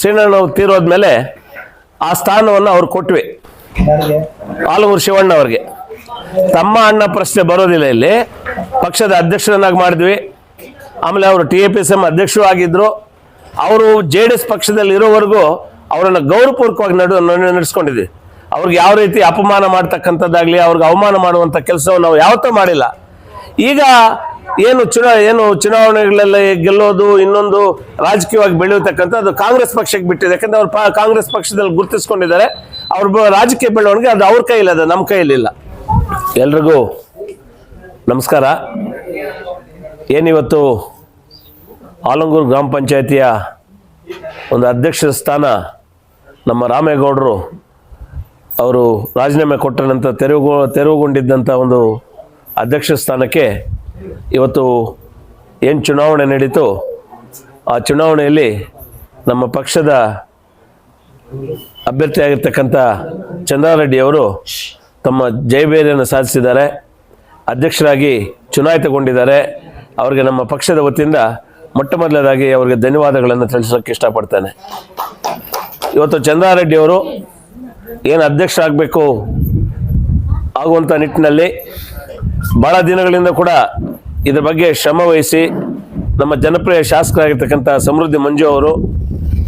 ಶ್ರೀನಣ್ಣ ಅವ್ರು ತೀರೋದ್ಮೇಲೆ ಆ ಸ್ಥಾನವನ್ನು ಅವ್ರು ಕೊಟ್ವಿ. ಆಲೂರು ಶಿವಣ್ಣ ಅವ್ರಿಗೆ. ತಮ್ಮ ಅಣ್ಣ ಪ್ರಶ್ನೆ ಬರೋದಿಲ್ಲ ಇಲ್ಲಿ. ಪಕ್ಷದ ಅಧ್ಯಕ್ಷರನ್ನಾಗಿ ಮಾಡಿದ್ವಿ. ಆಮೇಲೆ ಅವರು T A P S M ಅಧ್ಯಕ್ಷರು ಆಗಿದ್ದರು ಅವರು ಜೆ ಡಿ ಎಸ್ ಪಕ್ಷದಲ್ಲಿ ಇರೋವರೆಗೂ ಅವರನ್ನು ಗೌರವಪೂರ್ವಕವಾಗಿ ನಡು ನಡೆಸ್ಕೊಂಡಿದ್ವಿ. ಅವ್ರಿಗೆ ಯಾವ ರೀತಿ ಅಪಮಾನ ಮಾಡ್ತಕ್ಕಂಥದ್ದಾಗಲಿ ಅವ್ರಿಗೆ ಅವಮಾನ ಮಾಡುವಂಥ ಕೆಲಸವನ್ನು ನಾವು ಯಾವತ್ತೂ ಮಾಡಿಲ್ಲ. ಈಗ ಏನು ಚುನಾ, ಏನು ಚುನಾವಣೆಗಳೆಲ್ಲ ಗೆಲ್ಲೋದು, ಇನ್ನೊಂದು ರಾಜಕೀಯವಾಗಿ ಬೆಳೆಯತಕ್ಕಂಥ ಅದು ಕಾಂಗ್ರೆಸ್ ಪಕ್ಷಕ್ಕೆ ಬಿಟ್ಟಿದೆ. ಯಾಕಂದ್ರೆ ಅವ್ರು ಕಾಂಗ್ರೆಸ್ ಪಕ್ಷದಲ್ಲಿ ಗುರುತಿಸ್ಕೊಂಡಿದ್ದಾರೆ. ಅವ್ರ ರಾಜಕೀಯ ಬೆಳವಣಿಗೆ ಅದು ಅವ್ರ ಕೈಯಲ್ಲಿ, ಅದು ನಮ್ಮ ಕೈಯಲ್ಲಿಲ್ಲ ಎಲ್ರಿಗೂ ನಮಸ್ಕಾರ. ಏನಿವತ್ತು ಆಲಂಗೂರು ಗ್ರಾಮ ಪಂಚಾಯತಿಯ ಒಂದು ಅಧ್ಯಕ್ಷರ ಸ್ಥಾನ ನಮ್ಮ ರಾಮೇಗೌಡರು ಅವರು ರಾಜೀನಾಮೆ ಕೊಟ್ಟ ನಂತರ ತೆರವು ತೆರವುಗೊಂಡಿದ್ದಂಥ ಒಂದು ಅಧ್ಯಕ್ಷ ಸ್ಥಾನಕ್ಕೆ ಇವತ್ತು ಏನು ಚುನಾವಣೆ ನಡೀತು ಆ ಚುನಾವಣೆಯಲ್ಲಿ ನಮ್ಮ ಪಕ್ಷದ ಅಭ್ಯರ್ಥಿಯಾಗಿರ್ತಕ್ಕಂಥ ಚಂದ್ರಾರೆಡ್ಡಿ ಅವರು ತಮ್ಮ ಜಯಭೇರಿಯನ್ನು ಸಾಧಿಸಿದ್ದಾರೆ. ಅಧ್ಯಕ್ಷರಾಗಿ ಚುನಾಯಿತಗೊಂಡಿದ್ದಾರೆ ಅವರಿಗೆ ನಮ್ಮ ಪಕ್ಷದ ವತಿಯಿಂದ ಮೊಟ್ಟ ಮೊದಲದಾಗಿ ಅವರಿಗೆ ಧನ್ಯವಾದಗಳನ್ನು ತಿಳಿಸೋಕ್ಕೆ ಇಷ್ಟಪಡ್ತೇನೆ. ಇವತ್ತು ಚಂದ್ರಾರೆಡ್ಡಿಯವರು ಏನು ಅಧ್ಯಕ್ಷರಾಗಬೇಕು ಆಗುವಂಥ ನಿಟ್ಟಿನಲ್ಲಿ ಭಾಳ ದಿನಗಳಿಂದ ಕೂಡ ಇದ್ರ ಬಗ್ಗೆ ಶ್ರಮ ವಹಿಸಿ ನಮ್ಮ ಜನಪ್ರಿಯ ಶಾಸಕರಾಗಿರ್ತಕ್ಕಂಥ ಸಮೃದ್ಧಿ ಮಂಜು ಅವರು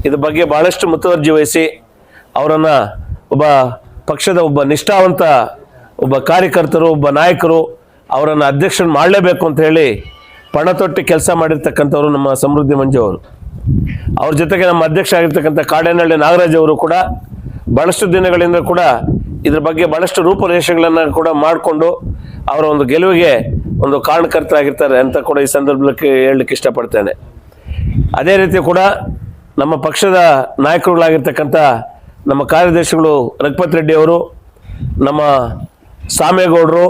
ಇದ್ರ ಬಗ್ಗೆ ಭಾಳಷ್ಟು ಮುತುವರ್ಜಿ ವಹಿಸಿ ಅವರನ್ನು ಒಬ್ಬ ಪಕ್ಷದ ಒಬ್ಬ ನಿಷ್ಠಾವಂತ ಒಬ್ಬ ಕಾರ್ಯಕರ್ತರು, ಒಬ್ಬ ನಾಯಕರು ಅವರನ್ನು ಅಧ್ಯಕ್ಷರು ಮಾಡಲೇಬೇಕು ಅಂತ ಹೇಳಿ ಪಣ ತೊಟ್ಟಿ ಕೆಲಸ ಮಾಡಿರ್ತಕ್ಕಂಥವ್ರು ನಮ್ಮ ಸಮೃದ್ಧಿ ಮಂಜು ಅವರು. ಅವ್ರ ಜೊತೆಗೆ ನಮ್ಮ ಅಧ್ಯಕ್ಷ ಆಗಿರ್ತಕ್ಕಂಥ ಕಾಡೇನಹಳ್ಳಿ ನಾಗರಾಜ್ ಅವರು ಕೂಡ ಬಹಳಷ್ಟು ದಿನಗಳಿಂದ ಕೂಡ ಇದ್ರ ಬಗ್ಗೆ ಬಹಳಷ್ಟು ರೂಪರೇಷೆಗಳನ್ನು ಕೂಡ ಮಾಡಿಕೊಂಡು ಅವರ ಒಂದು ಗೆಲುವಿಗೆ ಒಂದು ಕಾರಣಕರ್ತರಾಗಿರ್ತಾರೆ ಅಂತ ಕೂಡ ಈ ಸಂದರ್ಭಕ್ಕೆ ಹೇಳಲಿಕ್ಕೆ ಇಷ್ಟಪಡ್ತೇನೆ. ಅದೇ ರೀತಿ ಕೂಡ ನಮ್ಮ ಪಕ್ಷದ ನಾಯಕರುಗಳಾಗಿರ್ತಕ್ಕಂಥ ನಮ್ಮ ಕಾರ್ಯದರ್ಶಿಗಳು ರಘುಪತ್ ರೆಡ್ಡಿ ಅವರು, ನಮ್ಮ ಸಾಮೇಗೌಡರು,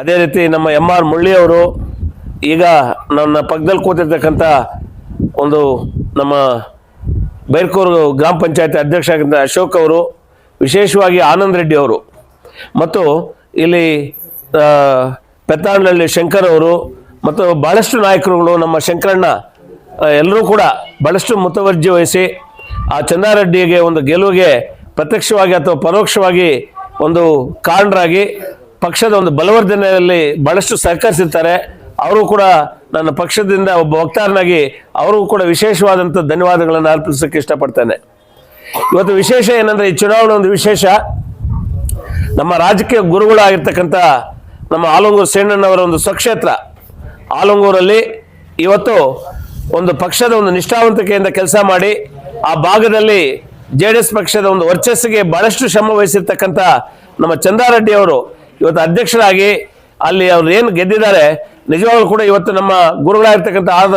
ಅದೇ ರೀತಿ ನಮ್ಮ ಎಂ ಆರ್ ಮುಳ್ಳಿ ಅವರು, ಈಗ ನನ್ನ ಪಕ್ಕದಲ್ಲಿ ಕೂತಿರ್ತಕ್ಕಂಥ ಒಂದು ನಮ್ಮ ಬೈರ್ಕೂರು ಗ್ರಾಮ ಪಂಚಾಯತಿ ಅಧ್ಯಕ್ಷ ಆಗಿದ್ದ ಅಶೋಕ್ ಅವರು, ವಿಶೇಷವಾಗಿ ಆನಂದ್ ರೆಡ್ಡಿ ಅವರು. ಮತ್ತು ಇಲ್ಲಿ ಆ, ಪೆತ್ತಾಳಹಳ್ಳಿ ಶಂಕರ್ ಅವರು ಮತ್ತು ಭಾಳಷ್ಟು ನಾಯಕರುಗಳು ನಮ್ಮ ಶಂಕರಣ್ಣ ಎಲ್ಲರೂ ಕೂಡ ಭಾಳಷ್ಟು ಮುತುವರ್ಜಿ ವಹಿಸಿ ಆ ಚಂದಾರೆಡ್ಡಿಗೆ ಒಂದು ಗೆಲುವಿಗೆ ಪ್ರತ್ಯಕ್ಷವಾಗಿ ಅಥವಾ ಪರೋಕ್ಷವಾಗಿ ಒಂದು ಕಾರಣರಾಗಿ ಪಕ್ಷದ ಒಂದು ಬಲವರ್ಧನೆಯಲ್ಲಿ ಭಾಳಷ್ಟು ಸಹಕರಿಸಿರ್ತಾರೆ. ಅವರು ಕೂಡ ನನ್ನ ಪಕ್ಷದಿಂದ ಒಬ್ಬ ವಕ್ತಾರನಾಗಿ ಅವರಿಗೂ ಕೂಡ ವಿಶೇಷವಾದಂಥ ಧನ್ಯವಾದಗಳನ್ನು ಅರ್ಪಿಸೋಕ್ಕೆ ಇಷ್ಟಪಡ್ತೇನೆ. ಇವತ್ತು ವಿಶೇಷ ಏನಂದರೆ ಈ ಚುನಾವಣೆ ಒಂದು ವಿಶೇಷ. ನಮ್ಮ ರಾಜಕೀಯ ಗುರುಗಳಾಗಿರ್ತಕ್ಕಂಥ ನಮ್ಮ ಆಲಂಗೂರು ಸೇಣ್ಣನವರ ಒಂದು ಸ್ವಕ್ಷೇತ್ರ. ಆಲಂಗೂರಲ್ಲಿ ಇವತ್ತು ಒಂದು ಪಕ್ಷದ ಒಂದು ನಿಷ್ಠಾವಂತಿಕೆಯಿಂದ ಕೆಲಸ ಮಾಡಿ, ಆ ಭಾಗದಲ್ಲಿ ಜೆ ಡಿ ಎಸ್ ಪಕ್ಷದ ಒಂದು ವರ್ಚಸ್ಸಿಗೆ ಬಹಳಷ್ಟು ಶ್ರಮ ವಹಿಸಿರ್ತಕ್ಕಂಥ ನಮ್ಮ ಚಂದಾರೆಡ್ಡಿ ಅವರು ಇವತ್ತು ಅಧ್ಯಕ್ಷರಾಗಿ ಅಲ್ಲಿ ಅವ್ರು ಏನು ಗೆದ್ದಿದ್ದಾರೆ, ನಿಜವಾಗ್ಲೂ ಕೂಡ ಇವತ್ತು ನಮ್ಮ ಗುರುಗಳಾಗಿರ್ತಕ್ಕಂಥ ಆದ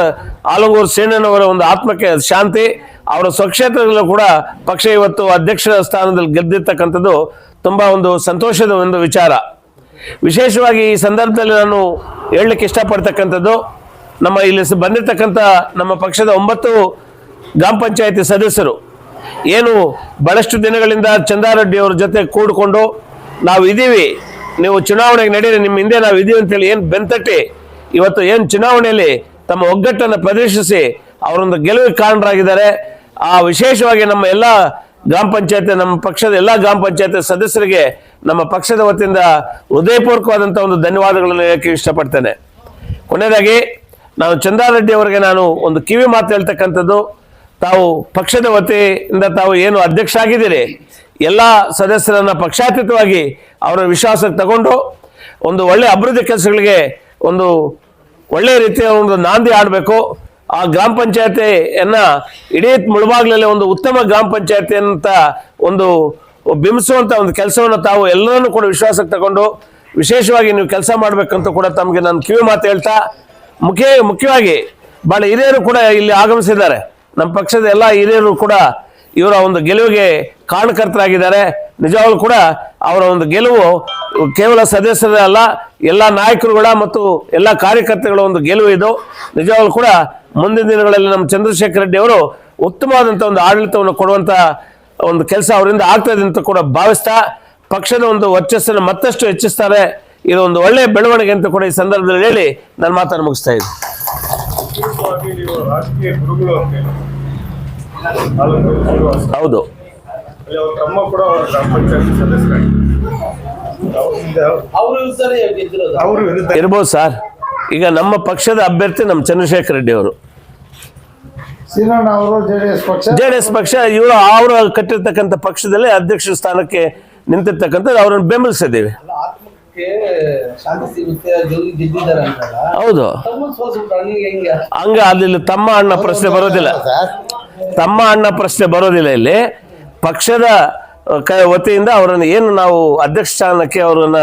ಆಲಂಗೂರು ಸೇಣ್ಣನವರ ಒಂದು ಆತ್ಮಕ್ಕೆ ಶಾಂತಿ, ಅವರ ಸ್ವಕ್ಷೇತ್ರದಲ್ಲೂ ಕೂಡ ಪಕ್ಷ ಇವತ್ತು ಅಧ್ಯಕ್ಷರ ಸ್ಥಾನದಲ್ಲಿ ಗೆದ್ದಿರ್ತಕ್ಕಂಥದ್ದು ತುಂಬ ಒಂದು ಸಂತೋಷದ ಒಂದು ವಿಚಾರ. ವಿಶೇಷವಾಗಿ ಈ ಸಂದರ್ಭದಲ್ಲಿ ನಾನು ಹೇಳಲಿಕ್ಕೆ ಇಷ್ಟಪಡ್ತಕ್ಕಂಥದ್ದು, ನಮ್ಮ ಇಲ್ಲಿ ಬಂದಿರತಕ್ಕಂಥ ನಮ್ಮ ಪಕ್ಷದ ಒಂಬತ್ತು ಗ್ರಾಮ ಪಂಚಾಯತಿ ಸದಸ್ಯರು, ಏನು ಬಹಳಷ್ಟು ದಿನಗಳಿಂದ ಚಂದಾರೆಡ್ಡಿ ಅವ್ರ ಜೊತೆ ಕೂಡಿಕೊಂಡು ನಾವು ಇದ್ದೀವಿ. ನೀವು ಚುನಾವಣೆಗೆ ನಡೀರಿ, ನಿಮ್ಮ ಹಿಂದೆ ನಾವು ಇದೀವಿ ಅಂತೇಳಿ ಏನು ಬೆಂತಟ್ಟಿ, ಇವತ್ತು ಏನು ಚುನಾವಣೆಯಲ್ಲಿ ತಮ್ಮ ಒಗ್ಗಟ್ಟನ್ನು ಪ್ರದರ್ಶಿಸಿ ಅವರೊಂದು ಗೆಲುವಿಗೆ ಕಾರಣರಾಗಿದ್ದಾರೆ. ಆ ವಿಶೇಷವಾಗಿ ನಮ್ಮ ಎಲ್ಲ ಗ್ರಾಮ ಪಂಚಾಯತಿ, ನಮ್ಮ ಪಕ್ಷದ ಎಲ್ಲ ಗ್ರಾಮ ಪಂಚಾಯತಿ ಸದಸ್ಯರಿಗೆ ನಮ್ಮ ಪಕ್ಷದ ವತಿಯಿಂದ ಹೃದಯಪೂರ್ವಕವಾದಂಥ ಒಂದು ಧನ್ಯವಾದಗಳನ್ನು ಹೇಳಕ್ಕೆ ಇಷ್ಟಪಡ್ತೇನೆ. ಕೊನೆಯದಾಗಿ, ನಾನು ಚಂದ್ರಾರೆಡ್ಡಿ ಅವರಿಗೆ ನಾನು ಒಂದು ಕಿವಿ ಮಾತು ಹೇಳ್ತಕ್ಕಂಥದ್ದು. ತಾವು ಪಕ್ಷದ ವತಿಯಿಂದ ತಾವು ಏನು ಅಧ್ಯಕ್ಷ ಆಗಿದ್ದೀರಿ ಎಲ್ಲ ಸದಸ್ಯರನ್ನ ಪಕ್ಷಾತೀತವಾಗಿ ಅವರ ವಿಶ್ವಾಸಕ್ಕೆ ತಗೊಂಡು ಒಂದು ಒಳ್ಳೆ ಅಭಿವೃದ್ಧಿ ಕೆಲಸಗಳಿಗೆ ಒಂದು ಒಳ್ಳೆಯ ರೀತಿಯ ಒಂದು ನಾಂದಿ ಆಡಬೇಕು ಆ ಗ್ರಾಮ ಪಂಚಾಯತಿಯನ್ನ ಇಡೀ ಮುಳುಬಾಗ್ಲಲ್ಲಿ ಒಂದು ಉತ್ತಮ ಗ್ರಾಮ ಪಂಚಾಯತಿ ಅಂತ ಒಂದು ಬಿಂಬಿಸುವಂತ ಒಂದು ಕೆಲಸವನ್ನು ತಾವು ಎಲ್ಲರನ್ನು ಕೂಡ ವಿಶ್ವಾಸಕ್ಕೆ ತಗೊಂಡು ವಿಶೇಷವಾಗಿ ನೀವು ಕೆಲಸ ಮಾಡಬೇಕಂತ ಕೂಡ ತಮಗೆ ನಾನು ಕಿವಿ ಮಾತು ಹೇಳ್ತಾ, ಮುಖ್ಯ, ಮುಖ್ಯವಾಗಿ ಬಹಳ ಹಿರಿಯರು ಕೂಡ ಇಲ್ಲಿ ಆಗಮಿಸಿದ್ದಾರೆ. ನಮ್ಮ ಪಕ್ಷದ ಎಲ್ಲ ಹಿರಿಯರು ಕೂಡ ಇವರ ಒಂದು ಗೆಲುವಿಗೆ ಕಾರಣಕರ್ತರಾಗಿದ್ದಾರೆ. ನಿಜವಾಗ್ಲೂ ಕೂಡ ಅವರ ಒಂದು ಗೆಲುವು ಕೇವಲ ಸದಸ್ಯರೇ ಅಲ್ಲ, ಎಲ್ಲ ನಾಯಕರುಗಳ ಮತ್ತು ಎಲ್ಲ ಕಾರ್ಯಕರ್ತರುಗಳ ಒಂದು ಗೆಲುವು ಇದು. ನಿಜವಾಗ್ಲೂ ಕೂಡ ಮುಂದಿನ ದಿನಗಳಲ್ಲಿ ನಮ್ಮ ಚಂದ್ರಶೇಖರ ರೆಡ್ಡಿ ಅವರು ಉತ್ತಮವಾದಂಥ ಒಂದು ಆಡಳಿತವನ್ನು ಕೊಡುವಂತ ಒಂದು ಕೆಲಸ ಅವರಿಂದ ಆಗ್ತದೆ ಅಂತ ಕೂಡ ಭಾವಿಸ್ತಾ ಪಕ್ಷದ ಒಂದು ವರ್ಚಸ್ಸನ್ನು ಮತ್ತಷ್ಟು ಹೆಚ್ಚಿಸ್ತಾರೆ. ಇದು ಒಂದು ಒಳ್ಳೆಯ ಬೆಳವಣಿಗೆ ಅಂತ ಕೂಡ ಈ ಸಂದರ್ಭದಲ್ಲಿ ಹೇಳಿ ನನ್ನ ಮಾತನ್ನು ಮುಗಿಸ್ತಾ ಇದ್ದೀನಿ. ಹೌದು. ಇರ್ಬೋದು ಸರ್. ಈಗ ನಮ್ಮ ಪಕ್ಷದ ಅಭ್ಯರ್ಥಿ ನಮ್ಮ ಚಂದ್ರಶೇಖರ್ ರೆಡ್ಡಿ ಅವರು. ಜೆ ಡಿ ಎಸ್ ಪಕ್ಷ. ಇವರು ಅವರು ಕಟ್ಟಿರ್ತಕ್ಕಂಥ ಪಕ್ಷದಲ್ಲಿ ಅಧ್ಯಕ್ಷ ಸ್ಥಾನಕ್ಕೆ ನಿಂತಿರ್ತಕ್ಕಂಥದ್ದು ಅವರನ್ನು ಬೆಂಬಲಿಸಿದ್ದೇವೆ. ಹೌದು. ಹೆಂಗೆ ಹಂಗ? ಅಲ್ಲಿ ತಮ್ಮ ಅಣ್ಣ ಪ್ರಶ್ನೆ ಬರೋದಿಲ್ಲ. ಸರ್ ತಮ್ಮ ಅಣ್ಣ ಪ್ರಶ್ನೆ ಬರೋದಿಲ್ಲ ಇಲ್ಲಿ. ಪಕ್ಷದ ಕ ವತಿಯಿಂದ ಅವರನ್ನು ಏನು ನಾವು ಅಧ್ಯಕ್ಷ ಸ್ಥಾನಕ್ಕೆ ಅವರನ್ನ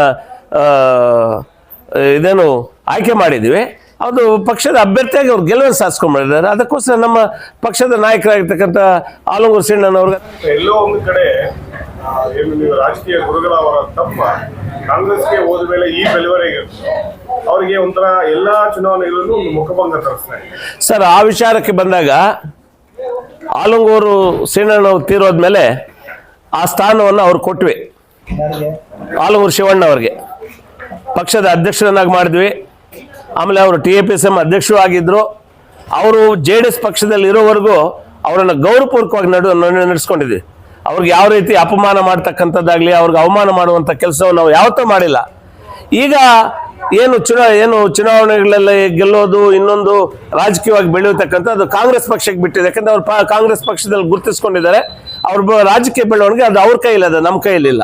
ಇದೇನು ಆಯ್ಕೆ ಮಾಡಿದ್ವಿ ಅದು ಪಕ್ಷದ ಅಭ್ಯರ್ಥಿಯಾಗಿ ಅವ್ರು ಗೆಲುವನ್ನು ಸಾಧಿಸ್ಕೊಂಡ್ಬಿಟ್ಟಿದ್ದಾರೆ. ಅದಕ್ಕೋಸ್ಕರ ನಮ್ಮ ಪಕ್ಷದ ನಾಯಕರಾಗಿರ್ತಕ್ಕಂಥ ಆಲಂಗೂರು ಸಿಣ್ಣನವ್ರಿಗೆ ಎಲ್ಲೋ ಒಂದು ಕಡೆ ಆ, ಏನು ನೀವು ರಾಜಕೀಯ ಗುರುಗಳ ಅವರ ತಪ್ಪ ಕಾಂಗ್ರೆಸ್ಗೆ ಹೋದ ಮೇಲೆ ಈ ಬೆಳವಣಿಗೆ ಅವರಿಗೆ ಒಂಥರ ಎಲ್ಲಾ ಚುನಾವಣೆಗಳಲ್ಲೂ ಒಂದು ಮುಖಭಂಗ ತರಿಸ್ತಾ ಇದೆ. ಸರ್ ಆ ವಿಚಾರಕ್ಕೆ ಬಂದಾಗ ಆಲಂಗೂರು ಶ್ರೀಣ್ಣನವ್ರು ತೀರೋದ್ಮೇಲೆ ಆ ಸ್ಥಾನವನ್ನು ಅವ್ರು ಕೊಟ್ವಿ. ಆಲೂರು ಆಲಂಗೂರು ಶಿವಣ್ಣ ಅವ್ರಿಗೆ. ಪಕ್ಷದ ಅಧ್ಯಕ್ಷರನ್ನಾಗಿ ಮಾಡಿದ್ವಿ. ಆಮೇಲೆ ಅವರು T A P S M ಅಧ್ಯಕ್ಷರು ಆಗಿದ್ದರು ಅವರು ಜೆ ಡಿ ಎಸ್ ಪಕ್ಷದಲ್ಲಿ ಇರೋವರೆಗೂ ಅವರನ್ನು ಗೌರವಪೂರ್ವಕವಾಗಿ ನಡು, ನಡೆ- ನಡೆಸ್ಕೊಂಡಿದ್ವಿ. ಅವ್ರಿಗೆ ಯಾವ ರೀತಿ ಅಪಮಾನ ಮಾಡ್ತಕ್ಕಂಥದ್ದಾಗಲಿ, ಅವ್ರಿಗೆ ಅವಮಾನ ಮಾಡುವಂಥ ಕೆಲಸವನ್ನು ನಾವು ಯಾವತ್ತೂ ಮಾಡಿಲ್ಲ. ಈಗ ಏನು ಚುನಾವ ಏನು ಚುನಾವಣೆಗಳಲ್ಲಿ ಗೆಲ್ಲೋದು, ಇನ್ನೊಂದು ರಾಜಕೀಯವಾಗಿ ಬೆಳೆಯತಕ್ಕಂಥ ಅದು ಕಾಂಗ್ರೆಸ್ ಪಕ್ಷಕ್ಕೆ ಬಿಟ್ಟಿದೆ. ಯಾಕಂದ್ರೆ ಅವ್ರು ಕಾಂಗ್ರೆಸ್ ಪಕ್ಷದಲ್ಲಿ ಗುರುತಿಸ್ಕೊಂಡಿದ್ದಾರೆ. ಅವ್ರ ರಾಜಕೀಯ ಬೆಳವಣಿಗೆ ಅದು ಅವ್ರ ಕೈಯಲ್ಲಿ, ಅದು ನಮ್ಮ ಕೈಯಲ್ಲಿಲ್ಲ.